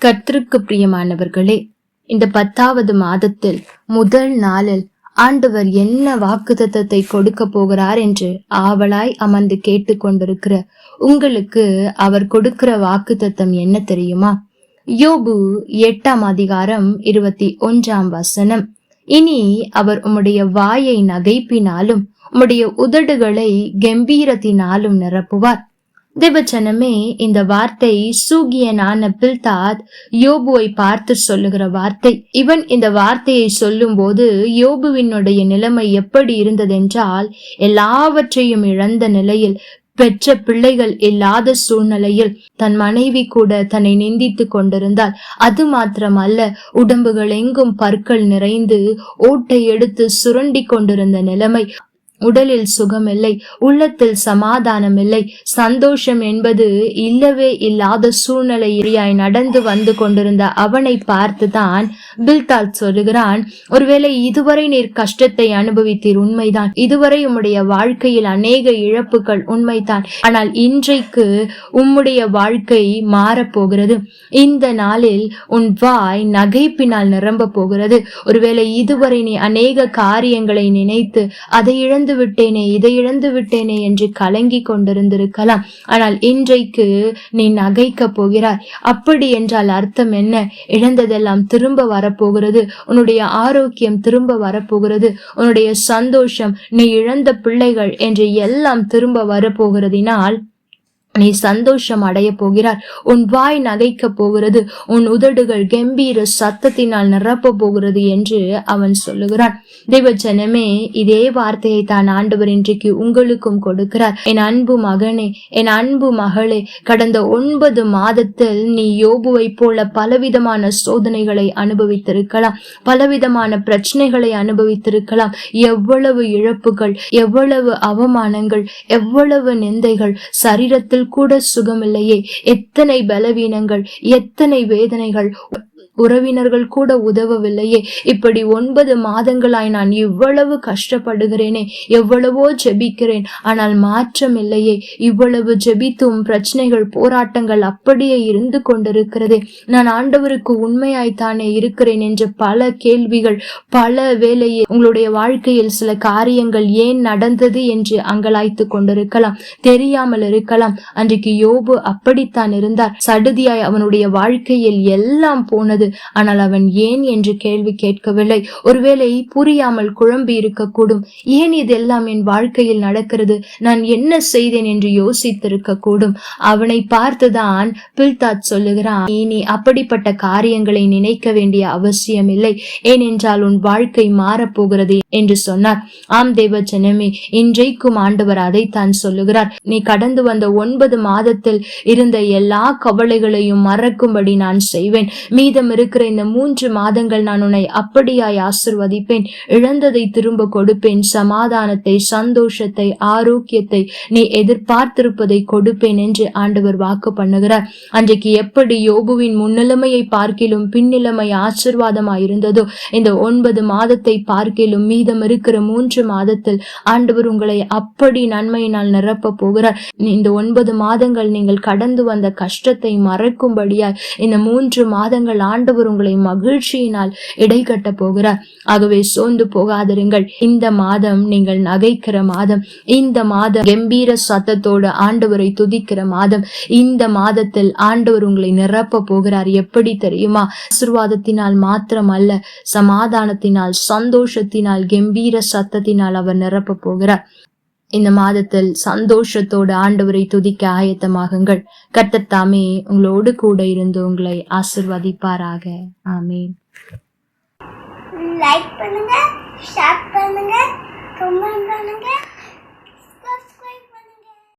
கர்த்தருக்கு பிரியமானவர்களே இந்த பத்தாவது மாதத்தில் முதல் நாளில் ஆண்டவர் என்ன வாக்குத்தத்தை கொடுக்க போகிறார் என்று ஆவலாய் அமர்ந்து கேட்டுக்கொண்டிருக்கிற உங்களுக்கு அவர் கொடுக்கிற வாக்குத்தத்தம் என்ன தெரியுமா? யோபு எட்டாம் அதிகாரம் இருபத்தி ஒன்றாம் வசனம். இனி அவர் உம்முடைய வாயை நகைப்பினாலும் உம்முடைய உதடுகளை கம்பீரத்தினாலும் நிரப்புவார். தேவச்சனமே இந்த வார்த்தை சூகியனான பில்தாத் யோபுவை பார்த்து சொல்லுகிற வார்த்தை. இவன் இந்த வார்த்தையை சொல்லும் போது யோபுவினுடைய நிலைமை எப்படி இருந்ததென்றால் எல்லாவற்றையும் இழந்த நிலையில் பெற்ற பிள்ளைகள் இல்லாத சூழ்நிலையில் தன் மனைவி கூட தன்னை நிந்தித்து கொண்டிருந்தால் அது மாத்திரமல்ல உடம்புகள் எங்கும் பற்கள் நிறைந்து ஓட்டை எடுத்து சுரண்டி கொண்டிருந்த நிலைமை உடலில் சுகமில்லை உள்ளத்தில் சமாதானம் இல்லை சந்தோஷம் என்பது இல்லவே இல்லாத சூழ்நிலையாய் நடந்து வந்து கொண்டிருந்த அவனை பார்த்துதான் பில்தால் சொல்லுகிறான் ஒருவேளை இதுவரை நீர் கஷ்டத்தை அனுபவித்தீர் உண்மைதான். இதுவரை உம்முடைய வாழ்க்கையில் அநேக இழப்புகள் உண்மைதான். ஆனால் இன்றைக்கு உம்முடைய வாழ்க்கை மாறப்போகிறது. இந்த நாளில் உன் வாய் நகைப்பினால் நிரம்ப போகிறது. ஒருவேளை இதுவரை நீ அநேக காரியங்களை நினைத்து அதை இழந்து இழந்து விட்டேனே இதை இழந்து விட்டேனே என்று கலங்கி கொண்டிருந்திருக்கலாம். ஆனால் இன்றைக்கு நீ நகைக்க போகிறாய். அப்படி என்றால் அர்த்தம் என்ன? இழந்ததெல்லாம் திரும்ப வரப்போகிறது. உன்னுடைய ஆரோக்கியம் திரும்ப வரப்போகிறது. உன்னுடைய சந்தோஷம் நீ இழந்த பிள்ளைகள் என்று எல்லாம் திரும்ப வரப்போகிறதினால் நீ சந்தோஷம் அடைய போகிறார் உன் வாய் நகைக்க போகிறது. உன் உதடுகள் கம்பீர சத்தத்தினால் நிரப்ப போகிறது என்று அவன் சொல்லுகிறான். தெய்வ இதே வார்த்தையை தான் ஆண்டவர் இன்றைக்கு உங்களுக்கும் கொடுக்கிறார். என் அன்பு மகனே என் அன்பு மகளே கடந்த ஒன்பது மாதத்தில் நீ யோபுவை போல பலவிதமான சோதனைகளை அனுபவித்திருக்கலாம். பலவிதமான பிரச்சனைகளை அனுபவித்திருக்கலாம். எவ்வளவு இழப்புகள் எவ்வளவு அவமானங்கள் எவ்வளவு நிந்தைகள் சரீரத்தில் கூட சுகமில்லையே. எத்தனை பலவீனங்கள் எத்தனை வேதனைகள் உறவினர்கள் கூட உதவவில்லையே. இப்படி ஒன்பது மாதங்களாய் நான் இவ்வளவு கஷ்டப்படுகிறேனே எவ்வளவோ ஜெபிக்கிறேன் ஆனால் மாற்றம் இல்லையே இவ்வளவு ஜெபித்தும் பிரச்சனைகள் போராட்டங்கள் அப்படியே இருந்து கொண்டிருக்கிறதே. நான் ஆண்டவருக்கு உண்மையாய்த்தானே இருக்கிறேன் என்ற பல கேள்விகள் பல வேலையே உங்களுடைய வாழ்க்கையில் சில காரியங்கள் ஏன் நடந்தது என்று அங்கலாய்த்து கொண்டிருக்கலாம் தெரியாமல் இருக்கலாம். அன்றைக்கு யோபு அப்படித்தான் இருந்தார். சடுதியாய் அவனுடைய வாழ்க்கையில் எல்லாம் போனது. ஆனால் அவன் ஏன் என்று கேள்வி கேட்கவில்லை. ஒருவேளை புரியாமல் குழம்பி இருக்கக்கூடும். ஏன் இதெல்லாம் என் வாழ்க்கையில் நடக்கிறது? நான் என்ன செய்தேன் என்று யோசித்திருக்க கூடும் அவனை பார்த்துதான் பில்தாத் சொல்லுகிறான் நீ அப்படிப்பட்ட காரியங்களை நினைக்க வேண்டிய அவசியம் இல்லை ஏனென்றால் உன் வாழ்க்கை மாறப்போகிறது என்று சொன்னார். ஆம் தேவச்சனமே இன்றைக்கும் ஆண்டவர் அதைத்தான் சொல்லுகிறார். நீ கடந்து வந்த ஒன்பது மாதத்தில் இருந்த எல்லா கவலைகளையும் மறக்கும்படி நான் செய்வேன். மீதம் இருக்கிற இந்த மூன்று மாதங்கள் நான் உன்னை அப்படியாய் ஆசிர்வதிப்பேன். இழந்ததை திரும்ப கொடுப்பேன். சமாதானத்தை சந்தோஷத்தை ஆரோக்கியத்தை நீ எதிர்பார்த்திருப்பதை கொடுப்பேன் என்று ஆண்டவர் வாக்கு பண்ணுகிறார். அன்றைக்கு எப்படி யோபுவின் முன்னிலைமையை பார்க்கிலும் பின்னிலைமை ஆசிர்வாதமாய் இருந்ததோ இந்த ஒன்பது மாதத்தை பார்க்கிலும் மீதம் இருக்கிற மூன்று மாதத்தில் ஆண்டவர் உங்களை அப்படி நன்மையினால் நிரப்ப போகிறார். இந்த ஒன்பது மாதங்கள் நீங்கள் கடந்து வந்த கஷ்டத்தை மறக்கும்படியாய் இந்த மூன்று மாதங்கள் ஆண்டு ஆண்டவர் உங்களை மகிழ்ச்சியினால் இடை கட்ட போகிறார். ஆகவே சோர்ந்து போகாதிருங்கள். இந்த மாதம் நீங்கள் நகைக்கிற மாதம் இந்த மாதம் கம்பீர சத்தத்தோடு ஆண்டவரை துதிக்கிற மாதம் இந்த மாதத்தில் ஆண்டவர் உங்களை நிரப்ப போகிறார். எப்படி தெரியுமா? ஆசிர்வாதத்தினால் மாத்திரம் அல்ல சமாதானத்தினால் சந்தோஷத்தினால் கம்பீர சத்தத்தினால் அவர் நிரப்ப போகிறார். இந்த மாதத்தில் சந்தோஷத்தோடு ஆண்டவரை துதிக்க ஆயத்தமாகுங்கள். கர்த்தத்தாமே உங்களோடு கூட இருந்து உங்களை ஆசிர்வதிப்பாராக. ஆமீன். லைக் பண்ணுங்க ஷேர் பண்ணுங்க கமெண்ட் பண்ணுங்க.